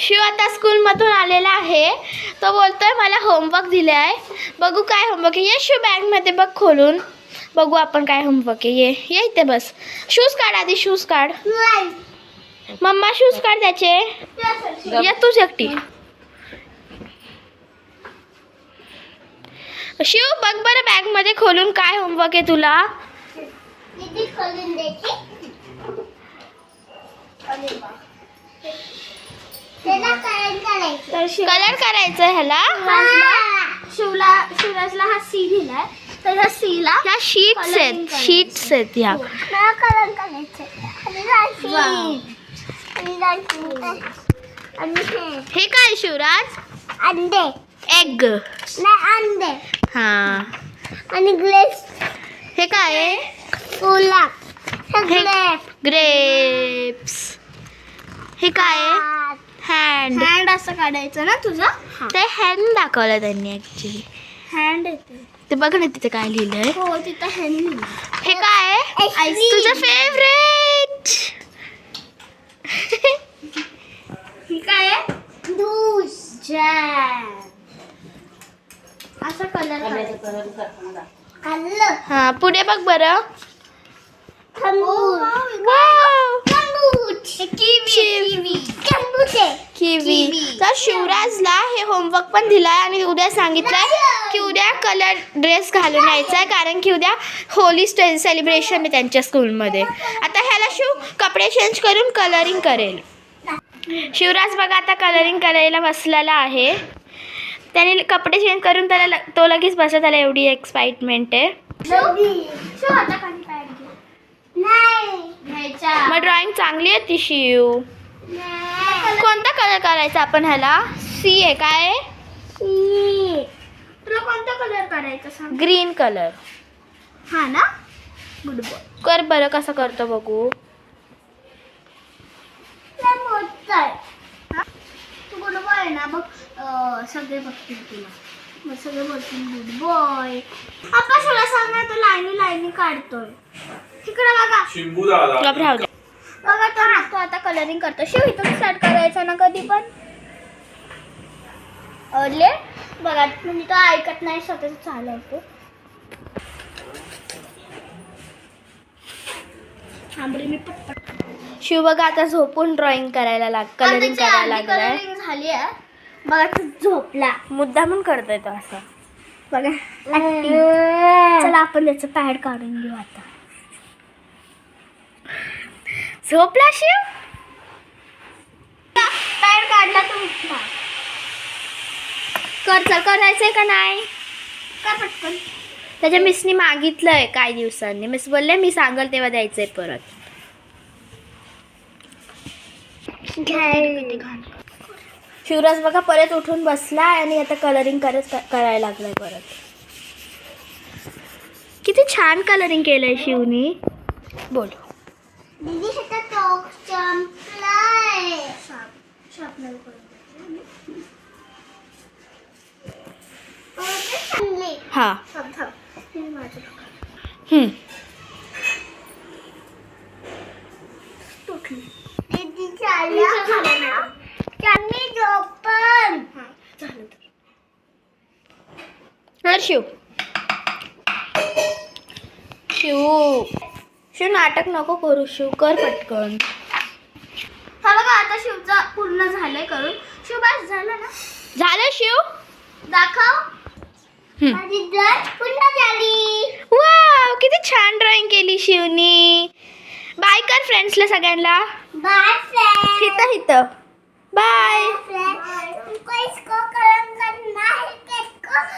शिव आता स्कूलमधून आलेला आहे. तो बोलतोय मला होमवर्क दिले आहे बघू काय होमवर्क आहे. ये शिव बॅगमध्ये बघ खोलून. बघू आपण काय होमवर्क आहे. ये ये इथे बस. शूज काढ आधी शूज काढ. मम्मा शूज काढ त्याचे. या तूच एकटी. शिव बघ बरं बॅगमध्ये खोलून काय होमवर्क आहे तुला. खोलून तर कलर करायचं ह्याला? शिवला शिवराजला हा सी दिलाय. तर ह्या सी ला ह्या शीट्स आहेत. शीट्स आहेत ह्या. करायचं हे. हे काय शिवराज? अंडे. एग नाही अंडे. हा. आणि ग्रेप्स हे काय आहे? ग्रेप्स हे काय आहे? हँड हँड असं काढायचं ना तुझं? ते हँड दाखवलं त्यांनी ऍक्च्युली हँड येते. ते बघ ना तिथे काय लिहिलंय. हो तिथं हँड हे काय? आहे Ice तुझं फेवरेट ही काय आहे? दूस जॅम असा कलर खाल्लं हा पुढे बघ बरं. खंबूज शिवराजला हे होमवर्क पण दिलाय आणि उद्या सांगितलंय की उद्या कलर ड्रेस घालून यायचा आहे कारण की उद्या होली सेलिब्रेशन आहे त्यांच्या स्कूलमध्ये आता ह्याला शिव कपडे चेंज करून कलरिंग करेल. शिवराज बघा आता कलरिंग करायला बसलेला आहे. त्याने कपडे चेंज करून त्याला तो लगेच बसला त्याला एवढी एक्साइटमेंट आहे. मग ड्रॉइंग चांगली आहे ती शिव. कलर करायचा आपण ह्याला? सी आहे काय? आहे? तुला कोणता कलर करायचा सांग? ग्रीन कलर हा ना? गुड बॉय कर बरं कसं करतो बघू. तू गुड बॉय आहे ना? बघ सगळे बघतील तुला. मग सगळे बोलतील गुड बॉय आपण तुला सांग ना तो लाईनी लाईनी काढतोय. तिकडे बघा. शिंबू दादा. गप राहू दे बघा तो आता कलरिंग करतो. शिव इथून स्टार्ट करायचा ना कधी पण? अडले बघा म्हणजे तो ऐकत नाही स्वतःच चालवतो थांबरे मी पटपट. शिव बघा आता झोपून ड्रॉइंग करायला लाग कलरिंग करायला लागलाय. कलरिंग झाली आहे बघा तो झोपला. मुद्दामून करतोय तो असं. बघा. चला आपण त्याचं पॅड काढून घेऊ आता. झोपला शिव? पॅड काढला उठला कर चल करायचंय का नाही? पटकन. त्याच्या मिसनी मागितलंय काही दिवसांनी. मिस बोलले मी सांगल तेव्हा द्यायचंय परत. शिवराज बघा परत उठून बसला आणि आता कलरिंग करत करायला लागलाय परत. किती छान कलरिंग केलंय शिवनी. बोल. ตกจำไล่ชอบชอบเล่นคนเออไม่ทำเลยคฮะทำทำขึ้นมาจะฮึตุ๊กดิจิจาเล็กจำนนี่โดเปิ้ลจันวชิ Red शिव नाटक नको करू शिव कर पटकन. हा बघा आता शिवचा पूर्ण झालंय करून. शिव बस झालं ना? झालं शिव? दाखव. माझी पुन्हा झाली. वाव किती छान ड्रॉइंग केली शिवनी. बाय कर फ्रेंड्सला सगळ्यांना. बाय फ्रेंड हिथं हिथं बाय फ्रेंड तुमको इसको कलम करना है किसको